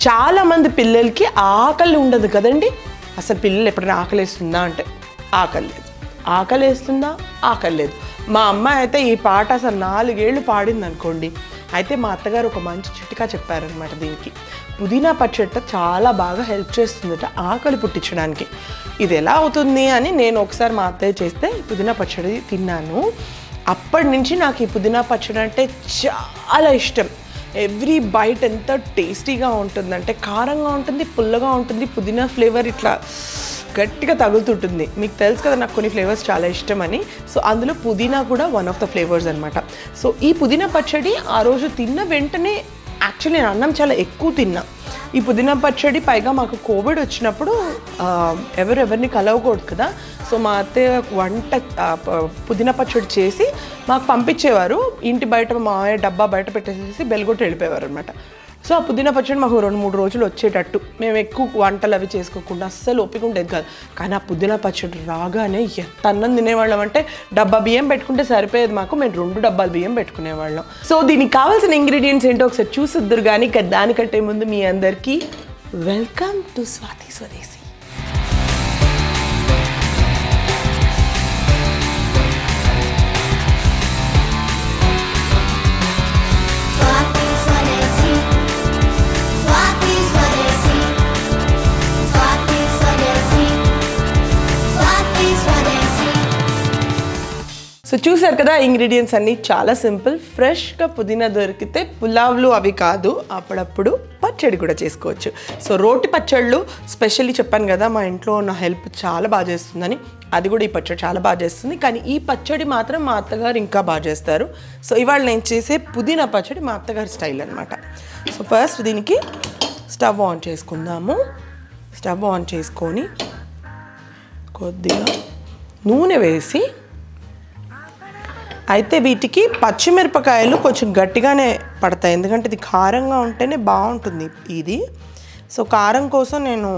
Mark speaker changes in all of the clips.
Speaker 1: చాలామంది పిల్లలకి ఆకలి ఉండదు కదండి. అసలు పిల్లలు ఎప్పుడైనా ఆకలేస్తుందా అంటే ఆకలి లేదు. ఆకలి వేస్తుందా? ఆకలి లేదు. మా అమ్మాయి అయితే ఈ పాట అసలు నాలుగేళ్ళు పాడింది అనుకోండి అయితే మా అత్తగారు ఒక మంచి చిట్కా చెప్పారనమాట దీనికి. పుదీనా పచ్చడి చాలా బాగా హెల్ప్ చేస్తుందట ఆకలి పుట్టించడానికి. ఇది ఎలా అవుతుంది అని నేను ఒకసారి మా అత్తయ్య చేస్తే పుదీనా పచ్చడి తిన్నాను. అప్పటి నుంచి నాకు ఈ పుదీనా పచ్చడి అంటే చాలా ఇష్టం. ఎవ్రీ బైట్ ఎంత టేస్టీగా ఉంటుందంటే కారంగా ఉంటుంది పుల్లగా ఉంటుంది పుదీనా ఫ్లేవర్ ఇట్లా గట్టిగా తగులుతుంటుంది. మీకు తెలుసు కదా నాకు కొన్ని ఫ్లేవర్స్ చాలా ఇష్టం అని సో అందులో పుదీనా కూడా వన్ ఆఫ్ ద ఫ్లేవర్స్ అనమాట సో ఈ పుదీనా పచ్చడి ఆ రోజు తిన్న వెంటనే యాక్చువల్లీ నేను అన్నం చాలా ఎక్కువ తిన్నా. ఈ పుదీనా పచ్చడి పైగా మాకు కోవిడ్ వచ్చినప్పుడు ఎవరెవరిని ఎవరు ఎవరిని కలవకూడదు కదా. సో మా అత్తయ్య వంట పుదీనా పచ్చడి చేసి మాకు పంపించేవారు. ఇంటి బయట మా మామయ్య డబ్బా బయట పెట్టేసేసి బెల్గొట్టి వెళ్ళిపోయేవారు అనమాట సో ఆ పుదీనా పచ్చడి మాకు రెండు మూడు రోజులు వచ్చేటట్టు. మేము ఎక్కువ వంటలు అవి చేసుకోకుండా అస్సలు ఒప్పిక ఉండేది కాదు. కానీ ఆ పుదీనా పచ్చడి రాగానే ఎంత అన్నం తినేవాళ్ళం అంటే డబ్బా బియ్యం పెట్టుకుంటే సరిపోయేది మాకు. మేము రెండు డబ్బాలు బియ్యం పెట్టుకునేవాళ్ళం. సో దీనికి కావాల్సిన ఇంగ్రీడియంట్స్ ఏంటో ఒకసారి చూసిద్దరు కానీ దానికంటే ముందు మీ అందరికీ welcome to Swathi Swadesh. So చూసారు కదా ఇంగ్రీడియంట్స్ అన్నీ చాలా సింపుల్ ఫ్రెష్గా పుదీనా దొరికితే పులావ్లు అవి కాదు అప్పుడప్పుడు పచ్చడి కూడా చేసుకోవచ్చు. సో రోటి పచ్చళ్ళు స్పెషల్లీ చెప్పాను కదా మా ఇంట్లో నా హెల్ప్ చాలా బాగా చేస్తుందని. అది కూడా ఈ పచ్చడి చాలా బాగా చేస్తుంది. కానీ ఈ పచ్చడి మాత్రం మా అత్తగారు ఇంకా బాగా చేస్తారు. సో ఇవాళ నేను చేసే పుదీనా పచ్చడి మా అత్తగారి స్టైల్ అనమాట సో ఫస్ట్ దీనికి స్టవ్ ఆన్ చేసుకుందాము. స్టవ్ ఆన్ చేసుకొని కొద్దిగా నూనె వేసి అయితే వీటికి పచ్చిమిరపకాయలు కొంచెం గట్టిగానే పడతాయి. ఎందుకంటే ఇది కారంగా ఉంటేనే బాగుంటుంది ఇది. సో కారం కోసం నేను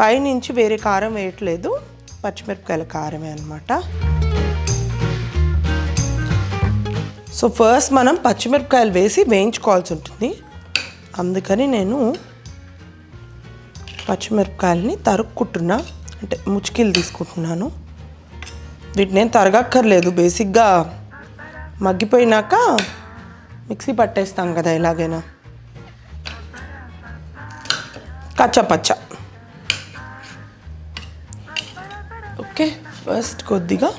Speaker 1: పైనుంచి వేరే కారం వేయట్లేదు. పచ్చిమిరపకాయల కారమే అనమాట సో ఫస్ట్ మనం పచ్చిమిరపకాయలు వేసి వేయించుకోవాల్సి ఉంటుంది. అందుకని నేను పచ్చిమిరపకాయలని తరుక్కుంటున్నా. అంటే ముచ్చికీలు తీసుకుంటున్నాను. వీటిని ఏం తరగక్కర్లేదు. బేసిక్గా మగ్గిపోయినాక మిక్సీ పట్టేస్తాం కదా ఎలాగైనా. కచ్చపచ్చ. ఓకే ఫస్ట్ కొద్దిగా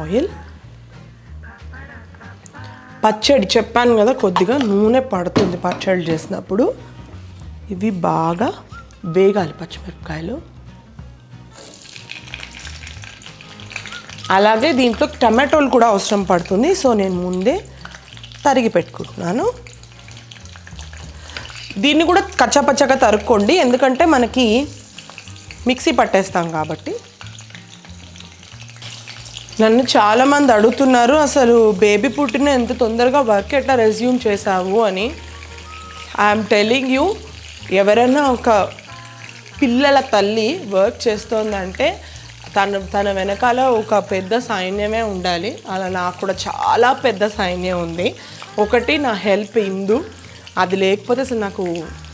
Speaker 1: ఆయిల్. పచ్చడి చెప్పాను కదా కొద్దిగా నూనె పడుతుంది పచ్చడి చేసినప్పుడు. ఇవి బాగా వేగాలి పచ్చిమిరపకాయలు. అలాగే దీంట్లో టమాటోలు కూడా అవసరం పడుతుంది. సో నేను ముందే తరిగి పెట్టుకుంటున్నాను. దీన్ని కూడా కచ్చాపచ్చగా తరుక్కోండి. ఎందుకంటే మనకి మిక్సీ పట్టేస్తాం కాబట్టి. నన్ను చాలామంది అడుగుతున్నారు అసలు బేబీ పుట్టిన ఎంత తొందరగా వర్క్ ఎట్లా రెజ్యూమ్ చేసావు అని. ఐఎమ్ టెలింగ్ యూ ఎవరైనా ఒక పిల్లల తల్లి వర్క్ చేస్తోందంటే తన తన వెనకాల ఒక పెద్ద సైన్యమే ఉండాలి. అలా నాకు కూడా చాలా పెద్ద సైన్యం ఉంది. ఒకటి నా హెల్ప్ ఇందు అది లేకపోతే అసలు నాకు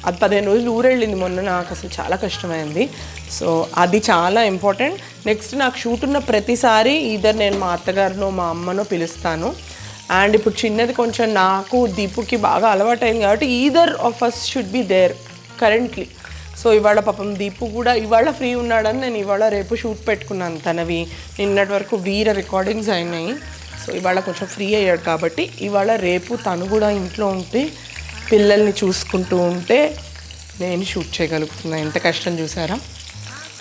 Speaker 1: అది పదిహేను రోజులు ఊరెళ్ళింది మొన్న నాకు అసలు చాలా కష్టమైంది. సో అది చాలా ఇంపార్టెంట్ నెక్స్ట్ నాకు షూట్ ఉన్న ప్రతిసారి ఇద్దరు నేను మా అత్తగారినో మా అమ్మనో పిలుస్తాను. అండ్ ఇప్పుడు చిన్నది కొంచెం నాకు దీపుకి బాగా అలవాటైంది కాబట్టి either of us should be there currently so ఇవాళ పాపం దీపు కూడా ఇవాళ ఫ్రీ ఉన్నాడని నేను ఇవాళ రేపు షూట్ పెట్టుకున్నాను తనవి. నిన్నటి వరకు వీర రికార్డింగ్స్ అయినాయి. సో ఇవాళ కొంచెం ఫ్రీ అయ్యాడు కాబట్టి ఇవాళ రేపు తను కూడా ఇంట్లో ఉంటే పిల్లల్ని చూసుకుంటూ ఉంటే నేను షూట్ చేయగలుగుతున్నా. ఎంత కష్టం చూసారా?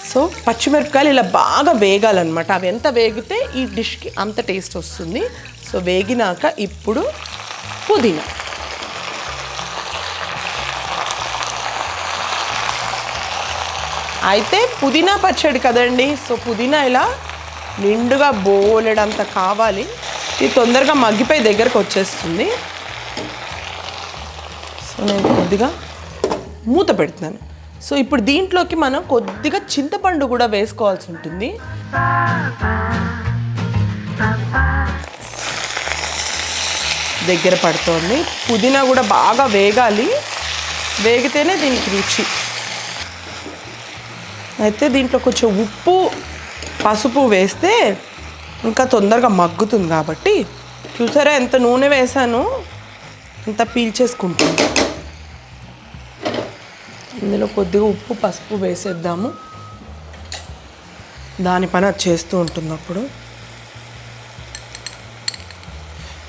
Speaker 1: సో పచ్చిమిరపకాయలు ఇలా బాగా వేగాలన్నమాట. అవి ఎంత వేగితే ఈ డిష్కి అంత టేస్ట్ వస్తుంది. సో వేగినాక ఇప్పుడు పుదీనా. అయితే పుదీనా పచ్చడి కదండి. సో పుదీనా ఇలా నిండుగా బోలెడంత కావాలి. ఇది తొందరగా మగ్గిపోయి దగ్గరకు వచ్చేస్తుంది. సో నేను కొద్దిగా మూత పెడుతున్నాను. సో ఇప్పుడు దీంట్లోకి మనం కొద్దిగా చింతపండు కూడా వేసుకోవాల్సి ఉంటుంది. దగ్గర పడుతోంది. పుదీనా కూడా బాగా వేగాలి. వేగితేనే దీనికి రుచి. అయితే దీంట్లో కొంచెం ఉప్పు పసుపు వేస్తే ఇంకా తొందరగా మగ్గుతుంది కాబట్టి చూసారా ఎంత నూనె వేసాను? అంత పీల్చేసుకుంటుంది ఇందులో కొద్దిగా ఉప్పు పసుపు వేసేద్దాము. దాని పని అది చేస్తూ ఉంటుంది అప్పుడు.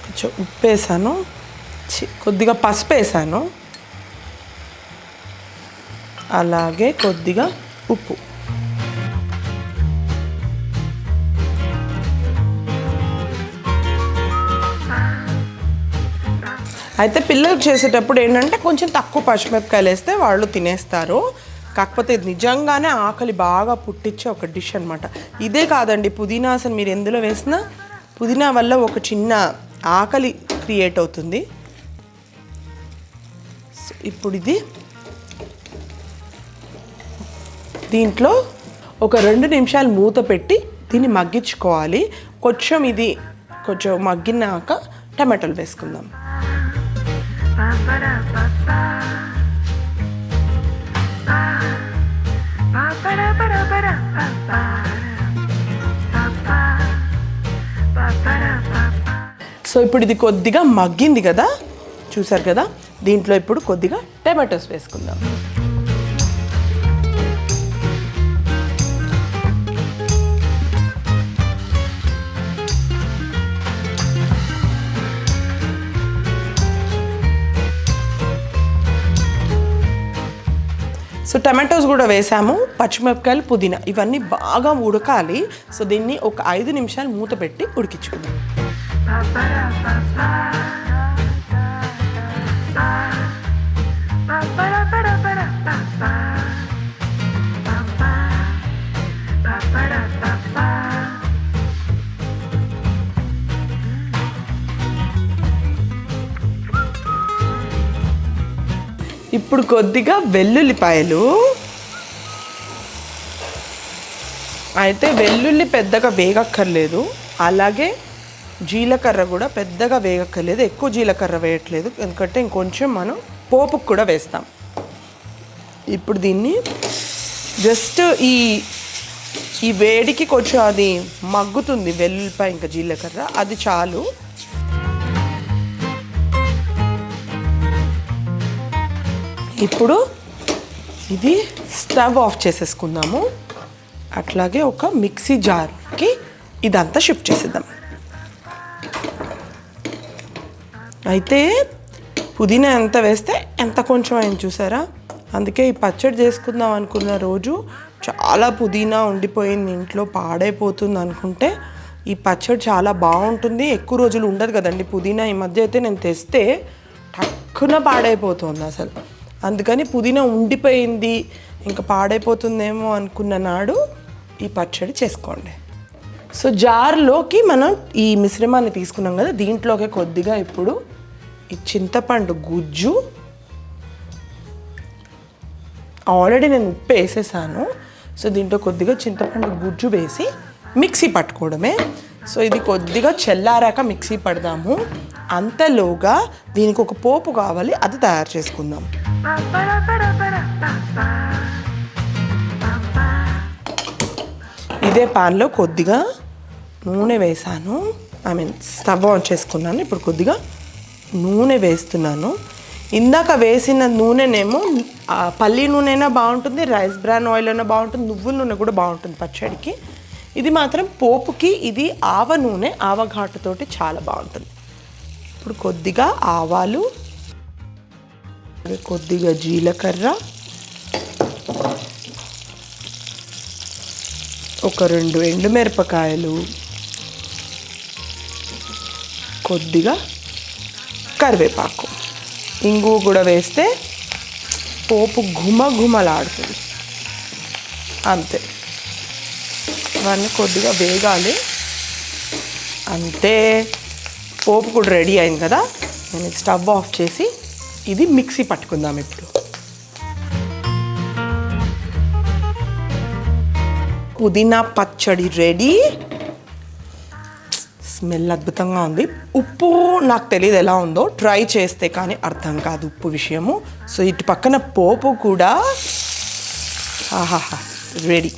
Speaker 1: కొంచెం ఉప్పు వేసాను. చి- కొద్దిగా పసుపు వేసాను. అలాగే కొద్దిగా ఉప్పు. అయితే పిల్లలు చేసేటప్పుడు ఏంటంటే కొంచెం తక్కువ పచ్చిమిరపకాయలు వేస్తే వాళ్ళు తినేస్తారు. కాకపోతే ఇది నిజంగానే ఆకలి బాగా పుట్టించే ఒక డిష్ అనమాట ఇదే కాదండి పుదీనా అసలు మీరు ఎందులో వేసినా పుదీనా వల్ల ఒక చిన్న ఆకలి క్రియేట్ అవుతుంది. ఇప్పుడు ఇది దీంట్లో ఒక రెండు నిమిషాలు మూత పెట్టి దీన్ని మగ్గించుకోవాలి. కొంచెం ఇది కొంచెం మగ్గినాక టమాటోలు వేసుకుందాం. సో ఇప్పుడు ఇది కొద్దిగా మగ్గింది కదా? చూసారు కదా? దీంట్లో ఇప్పుడు కొద్దిగా టమాటోస్ వేసుకుందాం. సో టమాటోస్ కూడా వేసాము పచ్చిమిరపకాయలు పుదీనా. ఇవన్నీ బాగా ఉడకాలి. సో దీన్ని ఒక ఐదు నిమిషాలు మూత పెట్టి ఉడికించుకుందాం. ఇప్పుడు కొద్దిగా వెల్లుల్లిపాయలు. అయితే వెల్లుల్లి పెద్దగా వేగక్కర్లేదు. అలాగే జీలకర్ర కూడా పెద్దగా వేగక్కర్లేదు. ఎక్కువ జీలకర్ర వేయట్లేదు. ఎందుకంటే ఇంకొంచెం మనం పోపుకు కూడా వేస్తాం. ఇప్పుడు దీన్ని జస్ట్ ఈ ఈ వేడికి కొంచెం అది మగ్గుతుంది. వెల్లుల్లిపాయ ఇంకా జీలకర్ర. అది చాలు. ఇప్పుడు ఇది స్టవ్ ఆఫ్ చేసేసుకుందాము. అట్లాగే ఒక మిక్సీ జార్కి ఇదంతా షిఫ్ట్ చేసేద్దాం. అయితే పుదీనా ఎంత వేస్తే ఎంత కొంచెం అయింది చూసారా? అందుకే ఈ పచ్చడి చేసుకుందాం అనుకున్న రోజు చాలా పుదీనా ఉండిపోయింది. ఇంట్లో పాడైపోతుంది అనుకుంటే ఈ పచ్చడి చాలా బాగుంటుంది. ఎక్కువ రోజులు ఉండదు కదండి పుదీనా. ఈ మధ్య అయితే నేను తెస్తే టక్కున పాడైపోతుంది అసలు. అందుకని పుదీనా ఉండిపోయింది ఇంకా పాడైపోతుందేమో అనుకున్న నాడు ఈ పచ్చడి చేసుకోండి. సో జార్లోకి మనం ఈ మిశ్రమాన్ని తీసుకున్నాం కదా దీంట్లోకి కొద్దిగా ఇప్పుడు ఈ చింతపండు గుజ్జు. ఆల్రెడీ నేను ఉప్పు వేసేసాను. సో దీంట్లో కొద్దిగా చింతపండు గుజ్జు వేసి మిక్సీ పట్టుకోవడమే. సో ఇది కొద్దిగా చల్లారాక మిక్సీ పడదాము. అంతలోగా దీనికి ఒక పోపు కావాలి అది తయారు చేసుకుందాం. ఇదే పాన్లో కొద్దిగా నూనె వేసాను. ఐ మీన్ స్టవ్ ఆన్ చేసుకున్నాను. ఇప్పుడు కొద్దిగా నూనె వేస్తున్నాను. ఇందాక వేసిన నూనెనేమో పల్లి నూనె అయినా బాగుంటుంది రైస్ బ్రాన్ ఆయిల్ అయినా బాగుంటుంది నువ్వుల నూనె కూడా బాగుంటుంది పచ్చడికి. ఇది మాత్రం పోపుకి ఇది ఆవ నూనె ఆవ ఘాటుతోటి చాలా బాగుంటుంది. ఇప్పుడు కొద్దిగా ఆవాలు కొద్దిగా జీలకర్ర ఒక రెండు ఎండుమిరపకాయలు కొద్దిగా కరివేపాకు. ఇంగు కూడా వేస్తే పోపు ఘుమ ఘుమలాడుతుంది అంతే. ఇవన్నీ కొద్దిగా వేగాలి. అంతే. పోపు కూడా రెడీ అయింది కదా. నేను స్టవ్ ఆఫ్ చేసి ఇది మిక్సీ పట్టుకుందాం ఇప్పుడు. పుదీనా పచ్చడి రెడీ. స్మెల్ అద్భుతంగా ఉంది. ఉప్పు నాకు తెలియదు ఎలా ఉందో. ట్రై చేస్తే కానీ అర్థం కాదు ఉప్పు విషయము. సో ఇటు పక్కన పోపు కూడా. ఆహాహా రెడీ.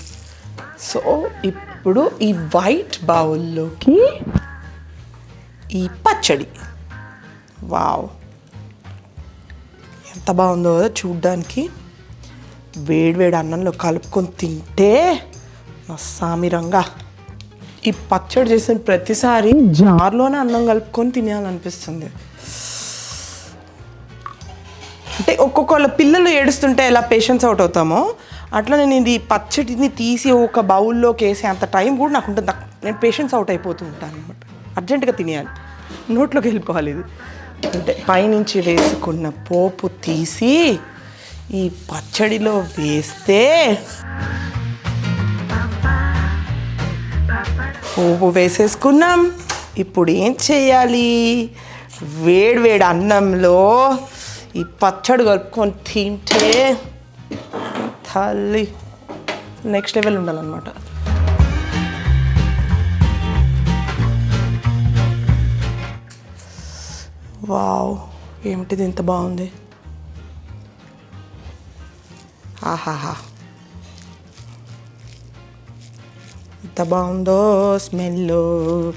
Speaker 1: సో ఇప్పుడు ఈ వైట్ బౌల్లోకి ఈ పచ్చడి. వావ్. ఎంత బాగుందో కదా చూడ్డానికి. వేడివేడి అన్నంలో కలుపుకొని తింటే నా సామిరంగా ఈ పచ్చడి చేసిన ప్రతిసారి జార్లోనే అన్నం కలుపుకొని తినేయాలనిపిస్తుంది. అంటే ఒక్కొక్కళ్ళ పిల్లలు ఏడుస్తుంటే ఎలా పేషెన్స్ అవుట్ అవుతామో అట్లా నేను ఇది పచ్చడిని తీసి ఒక బౌల్లోకి వేసే అంత టైం కూడా నాకు ఉంటుంది. నేను పేషెన్స్ అవుట్ అయిపోతూ ఉంటాను అనమాట అర్జెంటుగా తినేయాలి. నోట్లోకి వెళ్ళిపోవాలి ఇది. అంటే పైనుంచి వేసుకున్న పోపు తీసి ఈ పచ్చడిలో వేస్తే పోపు వేసేసుకున్నాం. ఇప్పుడు ఏం చేయాలి? వేడివేడి అన్నంలో ఈ పచ్చడి కలుపుకొని తింటే తల్లి నెక్స్ట్ లెవెల్ ఉండాలన్నమాట. వావ్ ఏమిటిది ఇంత బాగుంది? ఆహాహా. ఎంత బాగుందో స్మెల్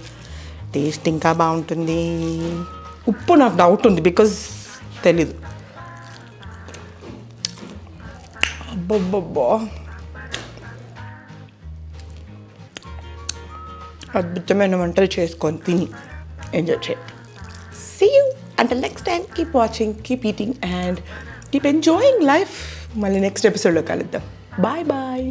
Speaker 1: టేస్ట్ ఇంకా బాగుంటుంది. ఉప్పు నాకు డౌట్ ఉంది బికాజ్ తెలీదు. అబ్బబ్బబ్బా. అద్భుతమైన వంటలు చేసుకొని తిని. ఎంజాయ్ చేయాలి అంటే next time keep watching keep eating and keep enjoying life మళ్ళీ నెక్స్ట్ ఎపిసోడ్లో కలుద్దాం. Bye bye